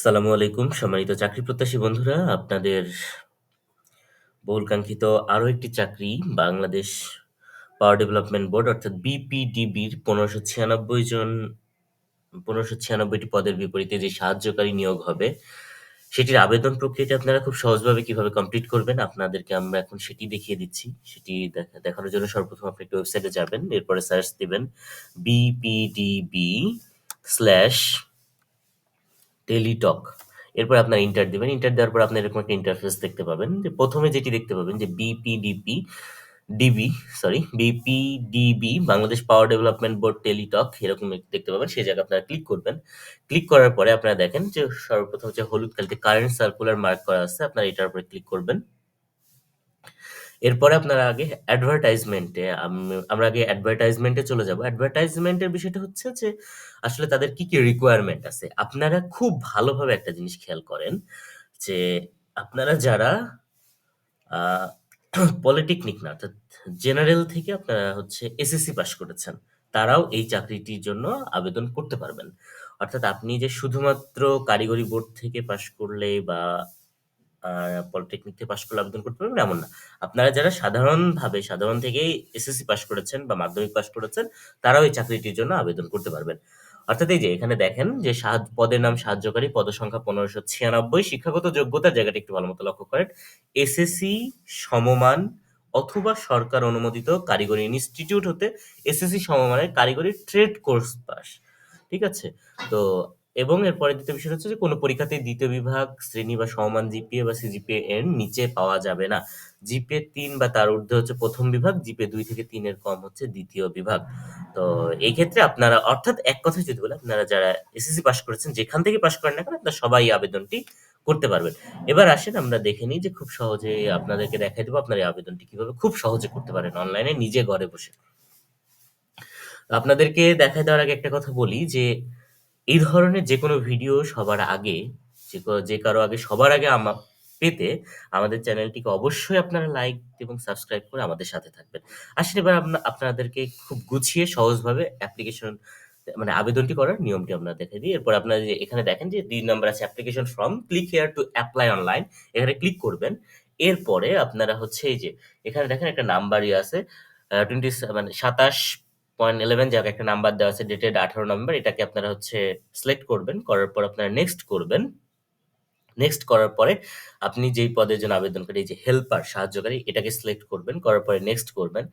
আসসালামু আলাইকুম, সম্মানিত চাকরি প্রত্যাশী বন্ধুরা। আপনাদের বহুল কাঙ্ক্ষিত আরও একটি চাকরি বাংলাদেশ পাওয়ার ডেভেলপমেন্ট বোর্ড অর্থাৎ বিপিডিবির পনেরোশো ছিয়ানব্বই জন, পনেরোশো ছিয়ানব্বইটি পদের বিপরীতে যে সাহায্যকারী নিয়োগ হবে, সেটির আবেদন প্রক্রিয়াটি আপনারা খুব সহজভাবে কীভাবে কমপ্লিট করবেন, আপনাদেরকে আমরা এখন সেটি দেখিয়ে দিচ্ছি। সেটি দেখা- দেখানোর জন্য সর্বপ্রথম আপনি একটি ওয়েবসাইটে যাবেন, এরপরে সার্চ দিবেন বিপিডিবি স্ল্যাশ টেলিটক। এরপর আপনার ইন্টার দিবেন। ইন্টার দেওয়ার পর আপনি এরকম একটা ইন্টারফেস দেখতে পাবেন। যে প্রথমে যেটি দেখতে পাবেন যে BPDP DB sorry BPDB Bangladesh power development board Teletalk, এরকম দেখতে পাবেন। সেই জায়গায় আপনারা ক্লিক করবেন। ক্লিক করার পরে আপনারা দেখেন যে সর্বপ্রথম যে হলুদ কালিতে কারেন্ট সার্কুলার মার্ক করা আছে। আপনারা এটার উপরে ক্লিক করবেন। এরপরে আপনারা আগে অ্যাডভার্টাইজমেন্টে আমরা আগে অ্যাডভার্টাইজমেন্টে চলে যাব। অ্যাডভার্টাইজমেন্টের বিষয়টা হচ্ছে যে, আসলে তাদের কি কি রিকোয়ারমেন্ট আছে? আপনারা খুব ভালোভাবে একটা জিনিস খেয়াল করেন যে, আপনারা যারা পলিটেকনিক না, অর্থাৎ জেনারেল থেকে আপনারা হচ্ছে এসএসসি পাস করেছেন, তারাও এই চাকরিটির জন্য আবেদন করতে পারবেন। অর্থাৎ আপনি যে শুধুমাত্র কারিগরি বোর্ড থেকে পাশ করলে বা পলিটেকনিক থেকে পাশ করলে আবেদন করতে পারবেন, এমন না। আপনারা যারা সাধারণভাবে, সাধারণ থেকেই এসএসসি পাস করেছেন বা মাধ্যমিক পাস করেছেন, তারাও এই চাকরিটির জন্য আবেদন করতে পারবেন। অর্থাৎ এই যে, এখানে দেখেন যে পদের নাম সাহায্যকারী, পদসংখ্যা পনেরোশো ছিয়ানব্বই, শিক্ষাগত যোগ্যতার জায়গাটা একটু ভালো মতো লক্ষ্য করেন। এসএসসি সমমান অথবা সরকার অনুমোদিত কারিগরি ইনস্টিটিউট হতে এসএসসি সমমানের কারিগরি ট্রেড কোর্স পাস। ঠিক আছে? তো এবং এরপরে দ্বিতীয় বিষয় হচ্ছে যে কোনো পরীক্ষাতে দ্বিতীয় বিভাগ, শ্রেণি বা সমমান জিপিএ বা সিজিপিএ এর নিচে পাওয়া যাবে না। জিপিএ তিন বা তার ঊর্ধ্বে হচ্ছে প্রথম বিভাগ, জিপিএ দুই থেকে তিনের কম হচ্ছে দ্বিতীয় বিভাগ। তো এই ক্ষেত্রে আপনারা, অর্থাৎ এক কথায় যদি বলে, আপনারা যারা এসএসসি পাস করেছেন, যেখান থেকে পাস করেন না কেন, আপনারা সবাই আবেদনটি করতে পারবেন। এবার আসেন, আমরা দেখে নিই যে খুব সহজে আপনাদেরকে দেখাই দেবো আপনার এই আবেদনটি কীভাবে খুব সহজে করতে পারেন অনলাইনে নিজে ঘরে বসে। আপনাদেরকে দেখাই দেওয়ার আগে একটা কথা বলি যে এই ধরনের যে কোনো ভিডিও সবার আগে, যে কারও আগে, সবার আগে আমা, পেতে আমাদের চ্যানেলটিকে অবশ্যই আপনারা লাইক এবং সাবস্ক্রাইব করে আমাদের সাথে থাকবেন। আসলে এবার আপনা- আপনাদেরকে খুব গুছিয়ে, সহজভাবে অ্যাপ্লিকেশন মানে আবেদনটি করার নিয়মটি আমরা দেখে দিই। এরপর আপনারা যে এখানে দেখেন যে দুই নম্বর আছে application form click here to apply online এখানে ক্লিক করবেন। এরপরে আপনারা হচ্ছে এই যে, এখানে দেখেন একটা নাম্বারই আছে টোয়েন্টি মানে সাতাশ পয়েন্ট ইলেভেন জায়গায় একটা নাম্বার দেওয়া আছে ডেটেড আঠারো নম্বর এটাকে আপনারা হচ্ছে সিলেক্ট করবেন, করার পর আপনারা নেক্সট করবেন। নেক্সট করার পরে আপনি যেই পদের জন্য আবেদন করেন যে হেল্পার সাহায্যকারী, এটাকে সিলেক্ট করবেন, করার পরে নেক্সট করবেন।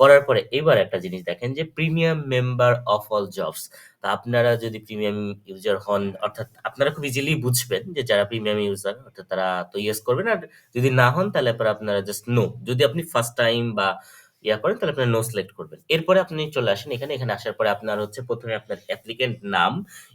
করার পরে এবার একটা জিনিস দেখেন যে premium member of all jobs তা আপনারা যদি প্রিমিয়াম ইউজার হন, অর্থাৎ আপনারা খুব ইজিলি বুঝবেন যে যারা প্রিমিয়াম ইউজার অর্থাৎ তারা তো ইয়েস করবেন, আর যদি না হন তাহলে আপনারা জাস্ট নো যদি আপনি ফার্স্ট টাইম বা ইয়া করেন, তাহলে আপনারা নো সিলেক্ট করবেন। এরপরে আপনি চলে আসেন এখানে এখানে আসার পরে আপনার হচ্ছে প্রথমে আপনার অ্যাপ্লিকেন্ট নাম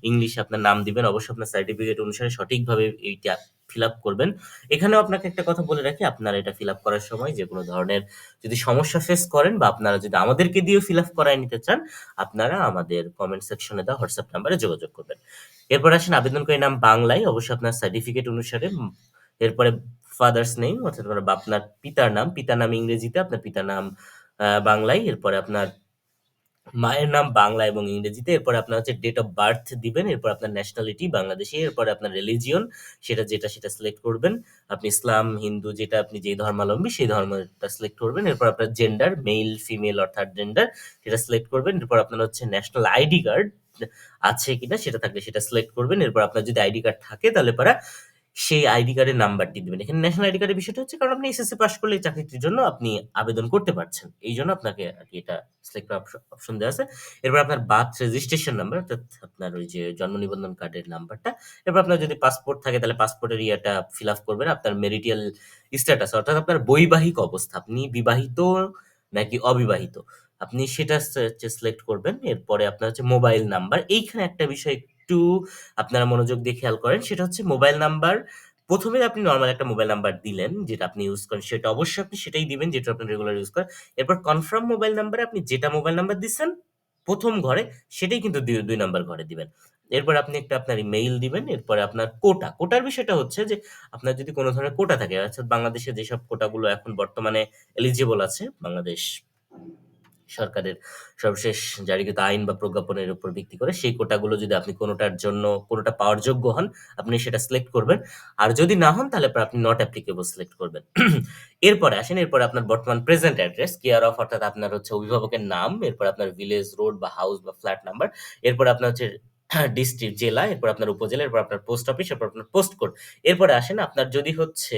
ইংলিশে আপনার নাম দিবেন, অবশ্যই আপনার সার্টিফিকেট অনুসারে সঠিকভাবে এইটা ফিল আপ করবেন। এখানেও আপনাকে একটা কথা বলে রাখি, আপনারা এটা ফিল আপ করার সময় যে কোনো ধরনের যদি সমস্যা ফেস করেন বা আপনারা যদি আমাদেরকে দিয়েও ফিল আপ করায় নিতে চান, আপনারা আমাদের কমেন্ট সেকশনে দেওয়া হোয়াটসঅ্যাপ নাম্বারে যোগাযোগ করবেন। এরপর আসেন আবেদনকারী নাম বাংলায়, অবশ্যই আপনার সার্টিফিকেট অনুসারে এরপরে ফাদার্স নেম অর্থাৎ আপনার পিতার নাম পিতার নাম ইংরেজিতে, আপনার পিতার নাম বাংলায়, এরপরে আপনার মায়ের নাম বাংলা এবং ইংরেজিতে, এরপরে আপনার হচ্ছে ডেট অফ বার্থ দিবেন, এরপর আপনার ন্যাশনালিটি বাংলাদেশি, এরপরে আপনার রিলিজিয়ন সেটা যেটা, সেটা সিলেক্ট করবেন। আপনি ইসলাম, হিন্দু, যেটা আপনি যেই ধর্মাবলম্বী, সেই ধর্মটা সিলেক্ট করবেন। এরপর আপনার জেন্ডার মেল ফিমেল অর্থাৎ জেন্ডার সেটা সিলেক্ট করবেন। এরপর আপনার হচ্ছে ন্যাশনাল আইডি কার্ড আছে কিনা, সেটা থাকলে সেটা সিলেক্ট করবেন। এরপর আপনার যদি আইডি কার্ড থাকে, তাহলে পরে সেই আইডি কার্ডের নাম্বারটি দিবেন। এখানে ন্যাশনাল আইডি কার্ডের বিষয়টা হচ্ছে কারণ আপনি এসএসসি পাস করলে চাকরিটির জন্য আপনি আবেদন করতে পারছেন। এই জন্য আপনাকে আর কি এটা সিলেক্ট অপশন দেওয়া আছে। এরপর আপনার বার্থ রেজিস্ট্রেশন নাম্বার অর্থাৎ আপনার ওই যে জন্ম নিবন্ধন কার্ডের নাম্বারটা। এরপর আপনার যদি পাসপোর্ট থাকে, তাহলে পাসপোর্টের ইয়েটা ফিল আপ করবেন। আপনার মেরিটিয়াল স্ট্যাটাস অর্থাৎ আপনার বৈবাহিক অবস্থা। আপনি বিবাহিত নাকি অবিবাহিত? আপনি সেটা সিলেক্ট করবেন। এরপরে আপনার হচ্ছে মোবাইল নাম্বার এইখানে একটা বিষয় একটু আপনারা মনোযোগ দিয়ে খেয়াল করেন, সেটা হচ্ছে মোবাইল নাম্বার। প্রথমে আপনি নর্মাল একটা মোবাইল নাম্বার দিলেন, যেটা আপনি ইউজ করেন, সেটা অবশ্যই আপনি সেটাই দিবেন, যেটা আপনি রেগুলার ইউজ করেন। এরপর কনফার্ম মোবাইল নাম্বারে আপনি যেটা মোবাইল নাম্বার দিচ্ছেন, প্রথম ঘরে সেটাই কিন্তু দুই নাম্বার ঘরে দিবেন। এরপর আপনি একটা আপনার মেইল দিবেন, এরপরে আপনার কোটা। কোটার বিষয়টা হচ্ছে যে, আপনার যদি কোনো ধরনের কোটা থাকে, অর্থাৎ বাংলাদেশে যেসব কোটাগুলো এখন বর্তমানে এলিজিবল আছে, বাংলাদেশ সরকারের সর্বশেষ জারিকৃত আইন বা প্রজ্ঞাপনের উপর ভিত্তি করে সেই কোটাগুলো যদি আপনি কোনোটার জন্য কোনোটা পাওয়ার যোগ্য হন, আপনি সেটা সিলেক্ট করবেন। আর যদি না হন তাহলে আপনি নট অ্যাপ্লিকেবল সিলেক্ট করবেন। এরপরে আসেন, এরপরে আপনার বর্তমান প্রেজেন্ট অ্যাড্রেস, কেয়ার অফ অর্থাৎ আপনার হচ্ছে অভিভাবকের নাম, এরপর আপনার ভিলেজ, রোড বা হাউস বা ফ্ল্যাট নাম্বার, এরপর আপনার হচ্ছে ডিস্ট্রিক্ট, জেলা, এরপর আপনার উপজেলা, এরপর আপনার পোস্ট অফিস, এরপর আপনার পোস্ট কোড। এরপরে আসেন আপনার যদি হচ্ছে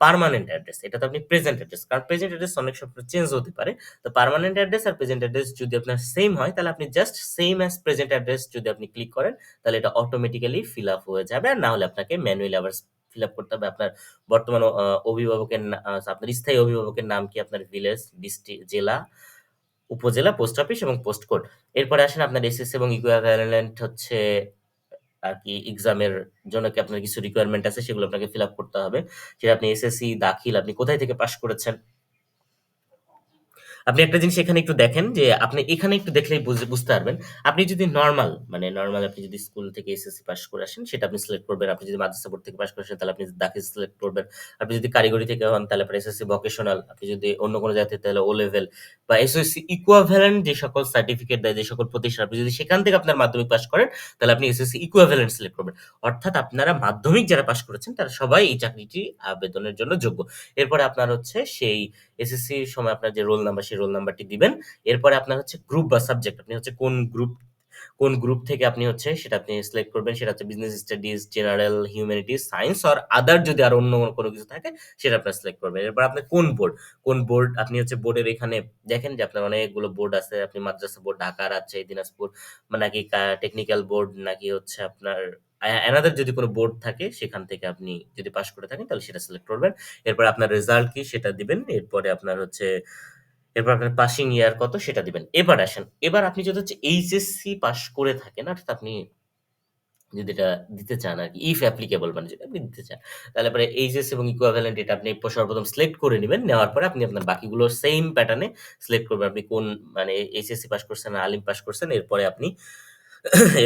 পারমানেন্ট অ্যাড্রেস, এটা তো আপনি প্রেজেন্ট অ্যাড্রেস। কারণ প্রেজেন্ট অ্যাড্রেস অনেক সময় চেঞ্জ হতে পারে। তো পারমানেন্ট অ্যাড্রেস আর প্রেজেন্ট অ্যাড্রেস যদি আপনার সেম হয় তাহলে আপনি just same as present address যদি আপনি ক্লিক করেন তাহলে এটা অটোমেটিক্যালি ফিল আপ হয়ে যাবে। আর না হলে আপনাকে ম্যানুয়ালি আবার ফিল আপ করতে হবে। আপনার বর্তমান অভিভাবকের আপনার স্থায়ী অভিভাবকের নাম কি? আপনার ভিলেজ, ডিস্ট্রিক্ট, জেলা, উপজেলা, পোস্ট অফিস এবং পোস্ট কোড। এরপরে আসেন আপনার এসএসসি এবং ইকুইভ্যালেন্ট হচ্ছে আর কি এক্সামের জন্য কি আপনার কিছু রিকোয়ারমেন্ট আছে সেগুলো আপনাকে ফিল আপ করতে হবে। সেটা আপনি এসএসসি দাখিল আপনি কোথায় থেকে পাস করেছেন? আপনি একটা জিনিস এখানে একটু দেখেন যে আপনি এখানে একটু দেখলেই বুঝ বুঝতে পারবেন। আপনি যদি নর্মাল মানে নর্মাল আপনি যদি স্কুল থেকে এসএসসি পাস করে আসেন সেটা আপনি সিলেক্ট করবেন। আপনি যদি মাদ্রাসা বোর্ড থেকে পাস করে আসেন তাহলে আপনি দাখিল সিলেক্ট করবেন। আপনি যদি কারিগরি থেকে হন তাহলে আপনার এসএসসি ভোকেশনাল, আপনি যদি অন্য কোনো থেকে তাহলে ও লেভেল বা এসএসসি ইকুইভ্যালেন্ট যে সকল সার্টিফিকেট দেয়, যে সকল প্রতিষ্ঠান আপনি যদি সেখান থেকে আপনার মাধ্যমিক পাস করেন তাহলে আপনি এসএসসি ইকুইভ্যালেন্ট সিলেক্ট করবেন। অর্থাৎ আপনারা মাধ্যমিক যারা পাস করেছেন তারা সবাই এই চাকরিটি আবেদনের জন্য যোগ্য। এরপরে আপনার হচ্ছে সেই এসএসসির সময় আপনার যে রোল নাম্বার সেই রোল নাম্বারটি দিবেন। এরপরে আপনার হচ্ছে গ্রুপ বা সাবজেক্ট আপনি হচ্ছে কোন গ্রুপ কোন গ্রুপ থেকে আপনি হচ্ছে সেটা আপনি সিলেক্ট করবেন। সেটা হচ্ছে business studies, general, humanities, science আর আদার যদি আরও অন্য কোনো কিছু থাকে সেটা আপনার সিলেক্ট করবেন। এরপর আপনি কোন বোর্ড, কোন বোর্ড আপনি হচ্ছে বোর্ডের এখানে দেখেন যে আপনার অনেকগুলো বোর্ড আছে। আপনি মাদ্রাসা বোর্ড, ঢাকা, রাজশাহী, দিনাজপুর বা নাকি টেকনিক্যাল বোর্ড নাকি হচ্ছে আপনার অ্যানাদার যদি কোনো বোর্ড থাকে সেখান থেকে আপনি যদি পাস করে থাকেন তাহলে সেটা সিলেক্ট করবেন। এরপর আপনার রেজাল্ট কি সেটা দিবেন। এরপরে আপনার হচ্ছে এরপর আপনার পাসিং ইয়ার কত সেটা দিবেন। এবার আসেন, এবার আপনি যদি হচ্ছে এইচএসসি পাস করে থাকেন অর্থাৎ আপনি যদি এটা দিতে চান আর কি ইফ অ্যাপ্লিকেবল মানে যদি আপনি দিতে চান। তাহলে পরে এইচএসসি এবং ইকুইভ্যালেন্ট এটা আপনি সর্বপ্রথম সিলেক্ট করে নেবেন নেওয়ার পরে আপনি আপনার বাকিগুলো সেম প্যাটার্নে সিলেক্ট করবেন। আপনি কোন মানে এইচএসসি পাস করছেন, আলিম পাস করছেন এরপরে আপনি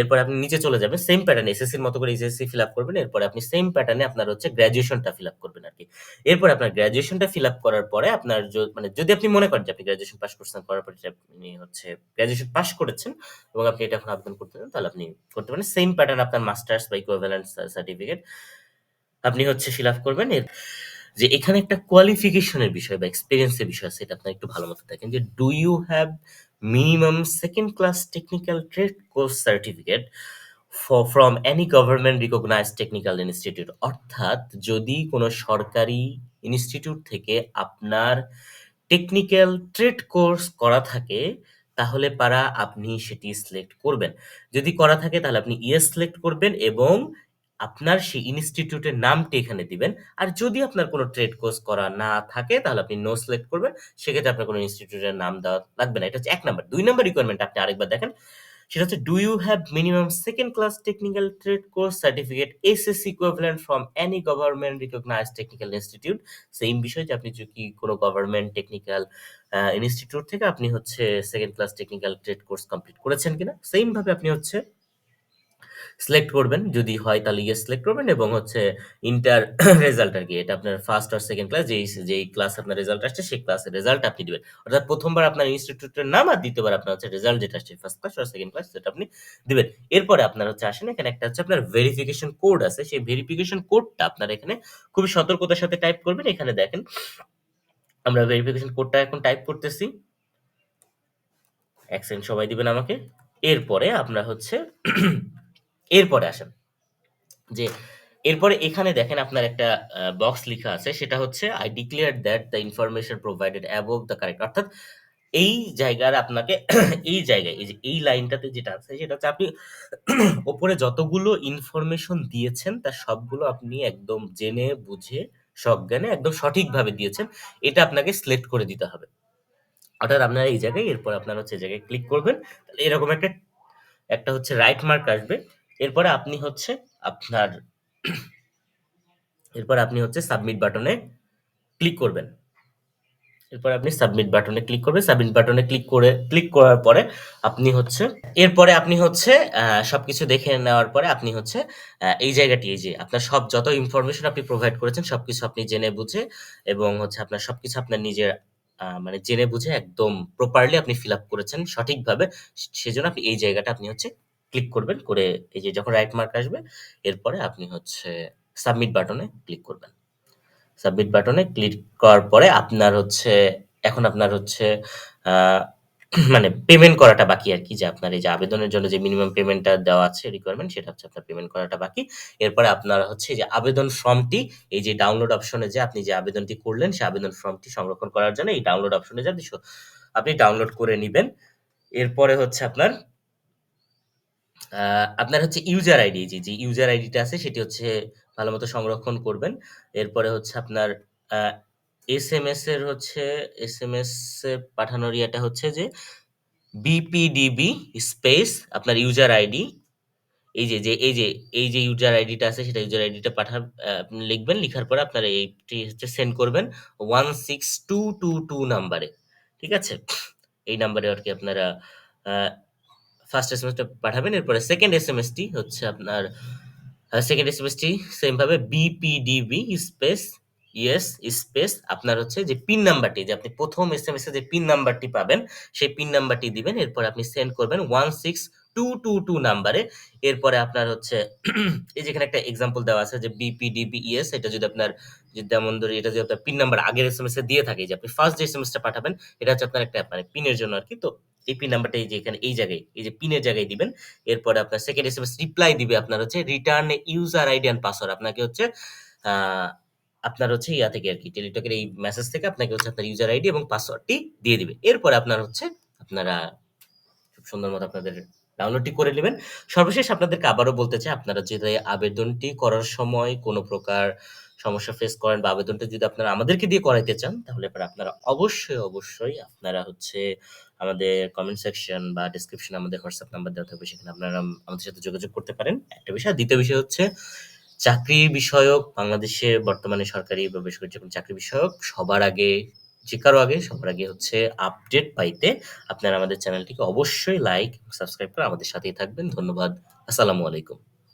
এরপরে আপনি নিচে চলে যাবেন। সেম প্যাটার্ন এসএসসির মতো করে এইচএসসি ফিল আপ করবেন। এরপরে আপনি সেম প্যাটার্ন আপনার হচ্ছে গ্র্যাজুয়েশনটা ফিল আপ করবেন আর কি এরপর আপনার গ্র্যাজুয়েশনটা ফিল আপ করার পরে আপনার মানে যদি আপনি মনে করেন যে আপনি গ্র্যাজুয়েশন পাস করছেন, করার পরে আপনি হচ্ছে গ্র্যাজুয়েশন পাস করেছেন এবং আপনি এটা এখন আবেদন করতে চান তাহলে আপনি করতে পারেন। সেম প্যাটার্ন আপনার মাস্টার্স বা ইকুইভ্যালেন্ট সার্টিফিকেট আপনি হচ্ছে ফিল আপ করবেন। এর যে এখানে একটা কোয়ালিফিকেশনের বিষয় বা এক্সপেরিয়েন্স এর বিষয় আছে এটা আপনারা একটু ভালো মতো দেখেন যে do you have minimum second class technical trade course certificate ফ from any government recognised technical institute অর্থাৎ যদি কোনো সরকারি ইনস্টিটিউট থেকে আপনার টেকনিক্যাল ট্রেড কোর্স করা থাকে, তাহলে পারা আপনি সেটি সিলেক্ট করবেন। যদি করা থাকে, তাহলে আপনি ইয়েস সিলেক্ট করবেন এবং আপনার সেই ইনস্টিটিউটের নামটি এখানে দিবেন। আর যদি আপনার কোনো ট্রেড কোর্স করা না থাকে, তাহলে আপনি নো সিলেক্ট করবেন। সেক্ষেত্রে আপনার কোনো ইনস্টিটিউটের নাম দেওয়া লাগবে না। এটা হচ্ছে এক নাম্বার। দুই নাম্বার রিকোয়ারমেন্ট আপনি আরেকবার দেখেন। সেটা হচ্ছে do you have minimum second class technical trade course certificate S SSC equivalent from any government recognised technical institute same বিষয় যে আপনি যদি কোনো গভর্নমেন্ট টেকনিক্যাল ইনস্টিটিউট থেকে আপনি হচ্ছে second class technical trade course complete করেছেন কিনা। সেম ভাবে আপনি হচ্ছে সিলেক্ট করবেন। যদি হয় তাহলে ইয়েস সিলেক্ট করবেন এবং হচ্ছে ইন্টার রেজাল্ট আর কি, এটা আপনার ফার্স্ট আর সেকেন্ড ক্লাস যেই যেই ক্লাস আপনার রেজাল্ট আসছে সেই ক্লাসের রেজাল্ট আপনি দিবেন। অর্থাৎ প্রথমবার আপনার ইনস্টিটিউটের নাম আর দ্বিতীয়বার আপনার হচ্ছে রেজাল্ট যেটা আসছে ফার্স্ট ক্লাস আর সেকেন্ড ক্লাস সেটা আপনি দিবেন। এরপরে আপনার হচ্ছে আসেন, এখানে একটা হচ্ছে আপনার ভেরিফিকেশন কোড আছে। সেই ভেরিফিকেশন কোডটা আপনার এখানে খুবই সতর্কতার সাথে টাইপ করবেন। এখানে দেখেন, আমরা ভেরিফিকেশন কোডটা এখন টাইপ করতেছি। ১ সেকেন্ড সময় দিবেন আমাকে। এরপরে আপনার হচ্ছে এরপরে আসেন। যে এরপরে এখানে দেখেন আপনার একটা বক্স লেখা আছে, সেটা হচ্ছে I declare that the information provided above the correct অর্থাৎ এই জায়গার আপনাকে, এই জায়গায়, এই যে এই লাইনটাতে যেটা আছে, সেটা হচ্ছে আপনি উপরে যতগুলো ইনফরমেশন দিয়েছেন, তার সবগুলো আপনি একদম জেনে, বুঝে, সজ্ঞানে একদম সঠিকভাবে দিয়েছেন। এটা আপনাকে সিলেক্ট করে দিতে হবে। অর্থাৎ আপনারা এই জায়গায়, এরপর আপনারা হচ্ছে এই জায়গায় ক্লিক করবেন। তাহলে এরকম একটা একটা হচ্ছে রাইট মার্ক আসবে। এরপরে আপনি হচ্ছে আপনার, এরপরে আপনি হচ্ছে সাবমিট বাটনে ক্লিক করবেন। এরপরে আপনি সাবমিট বাটনে ক্লিক করবেন। সাবমিট বাটনে ক্লিক করে ক্লিক করার পরে আপনি হচ্ছে, এরপরে আপনি হচ্ছে সবকিছু দেখে নেওয়ার পরে আপনি হচ্ছে এই জায়গাটি, এই যে আপনার সব যত ইনফরমেশন আপনি প্রোভাইড করেছেন, সবকিছু আপনি জেনে বুঝে এবং হচ্ছে আপনার সবকিছু আপনার নিজের মানে জেনে বুঝে একদম প্রপারলি আপনি ফিল আপ করেছেন সঠিকভাবে। সেজন্য আপনি এই জায়গাটা আপনি হচ্ছে ক্লিক করবেন। করে এই যে যখন রাইট মার্ক আসবে, এরপরে আপনি হচ্ছে সাবমিট বাটনে ক্লিক করবেন। সাবমিট বাটনে ক্লিক করার পরে আপনার হচ্ছে এখন আপনার হচ্ছে মানে পেমেন্ট করাটা বাকি আর কি যে আপনার এই যে আবেদনের জন্য যে মিনিমাম পেমেন্টটা দেওয়া আছে রিকোয়ারমেন্ট সেটা হচ্ছে আপনার পেমেন্ট করাটা বাকি। এরপরে আপনার হচ্ছে যে আবেদন ফর্মটি এই যে ডাউনলোড অপশনে যে আপনি যে আবেদনটি করলেন, সেই আবেদন ফর্মটি সংরক্ষণ করার জন্য এই ডাউনলোড অপশনে স আপনি ডাউনলোড করে নেবেন এরপরে হচ্ছে আপনার আপনার হচ্ছে ইউজার আইডি যে, যে ইউজার আইডিটা আছে সেটি হচ্ছে ভালোমতো সংরক্ষণ করবেন। এরপরে হচ্ছে আপনার আ এসএমএস এর হচ্ছে এসএমএস এ পাঠানোর ইয়েটা হচ্ছে যে বিপিডিবি স্পেস আপনার ইউজার আইডি এই যে, যে এই যে এই যে ইউজার আইডিটা আছে সেটা ইউজার আইডিটা পাঠা আপনি লিখবেন। লিখার পরে আপনার এইটি হচ্ছে সেন্ড করবেন 16222 নাম্বারে। ঠিক আছে? এই নাম্বারে আরকি আপনারা ফার্স্ট এসএমএসটা পাঠাবেন। এরপরে সেকেন্ড এসএমএসটি হচ্ছে আপনার সেকেন্ড এসএমএসটি সেম ভাবে বিপিডিবি স্পেস ইয়েস স্পেস আপনার হচ্ছে যে পিন নাম্বারটি যে আপনি ১ম এসএমএস এ যে পিন নাম্বারটি পাবেন, সেই পিন নাম্বারটি দিবেন। এরপর আপনি সেন্ড করবেন 16222 নাম্বারে। এরপরে আপনার হচ্ছে এই যেখানে একটা এক্সাম্পল দেওয়া আছে যে বিপিডিবি ইয়েস এটা যদি আপনার যেমন ধরি এটা যদি আপনার পিন নাম্বার আগের এস এসএমএস এ দিয়ে থাকে যে আপনি ফার্স্ট যে এসএমএসটা পাঠাবেন এটা হচ্ছে আপনার একটা মানে পিনের জন্য আর কি তো এই পিন নাম্বারটা এই যে এখানে, এই জায়গায়, এই যে পিনের জায়গায় দিবেন। এরপরে আপনার সেকেন্ড এসএমএস রিপ্লাই দিবে আপনার হচ্ছে return user ID and password আপনাকে হচ্ছে আপনার হচ্ছে ইয়া থেকে আর কি টেলিটকের এই মেসেজ থেকে আপনাকে হচ্ছে আপনার ইউজার আইডি এবং পাসওয়ার্ডটি দিয়ে দিবে। এরপরে আপনার হচ্ছে, আপনারা খুব সুন্দর মতো আপনাদের ডাউনলোডটি করে নেবেন সর্বশেষ আপনাদেরকে আবারও বলতে চাই, আপনারা যদি আবেদনটি করার সময় কোনো প্রকার সমস্যা ফেস করেন বা আবেদনটা যদি আপনারা আমাদেরকে দিয়ে করাইতে চান তাহলে আপনারা অবশ্যই, অবশ্যই আপনারা হচ্ছে আমাদের কমেন্ট সেকশন বা ডেসক্রিপশনে আমাদের হোয়াটসঅ্যাপ নাম্বার দেওয়া থাকবে সেখানে আপনারা আমাদের সাথে যোগাযোগ করতে পারেন। একটা বিষয়। দ্বিতীয় বিষয় হচ্ছে চাকরি বিষয়ক বাংলাদেশে বর্তমানে সরকারি বা বেসরকারি যেকোনো চাকরি বিষয়ক সবার আগে যে কারও আগে সবার আগে হচ্ছে আপডেট পাইতে আপনারা আমাদের চ্যানেলটিকে অবশ্যই লাইক, সাবস্ক্রাইব করে আমাদের সাথেই থাকবেন। ধন্যবাদ। আসসালামু আলাইকুম।